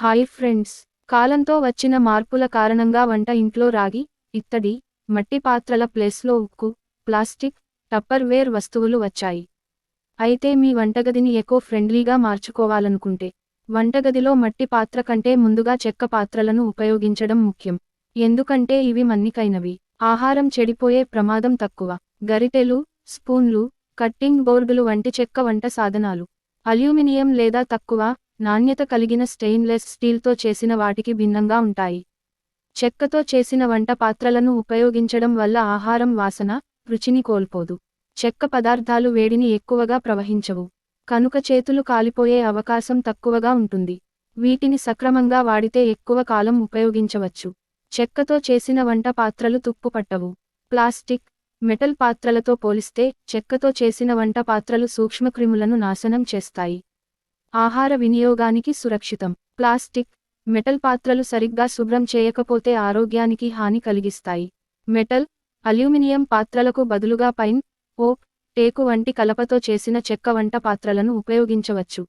Hi friends. కాలంతో వచ్చిన మార్పుల కారణంగా వంట ఇంట్లో రాగి ఇత్తడి మట్టి పాత్రల ప్లేస్లో ఉక్కు ప్లాస్టిక్ టప్పర్వేర్ వస్తువులు వచ్చాయి. అయితే మీ వంటగదిని ఎకో ఫ్రెండ్లీగా మార్చుకోవాలనుకుంటే వంటగదిలో మట్టి పాత్ర కంటే ముందుగా చెక్క పాత్రలను ఉపయోగించడం ముఖ్యం. ఎందుకంటే ఇవి మన్నికైనవి. ఆహారం చెడిపోయే ప్రమాదం తక్కువ. గరిటెలు స్పూన్లు కట్టింగ్ బోర్డులు వంటి చెక్క వంట సాధనాలు. అల్యూమినియం లేదా తక్కువ నాణ్యత కలిగిన స్టెయిన్లెస్ స్టీల్తో చేసిన వాటికి భిన్నంగా ఉంటాయి. చెక్కతో చేసిన వంట పాత్రలను ఉపయోగించడం వల్ల ఆహారం వాసన రుచిని కోల్పోదు. చెక్క పదార్థాలు వేడిని ఎక్కువగా ప్రవహించవు. కనుక చేతులు కాలిపోయే అవకాశం తక్కువగా ఉంటుంది. వీటిని సక్రమంగా వాడితే ఎక్కువ కాలం ఉపయోగించవచ్చు. చెక్కతో చేసిన వంట పాత్రలు తుప్పుపట్టవు ప్లాస్టిక్ మెటల్ పాత్రలతో పోలిస్తే చెక్కతో చేసిన వంట పాత్రలు సూక్ష్మక్రిములను నాశనం చేస్తాయి. ఆహార వినియోగానికి సురక్షితం. ప్లాస్టిక్ మెటల్ పాత్రలు సరిగ్గా శుభ్రం చేయకపోతే ఆరోగ్యానికి హాని కలిగిస్తాయి. మెటల్ అల్యూమినియం పాత్రలకు బదులుగా పైన్ ఓక్ టేకు వంటి కలపతో చేసిన చెక్క వంట పాత్రలను ఉపయోగించవచ్చు.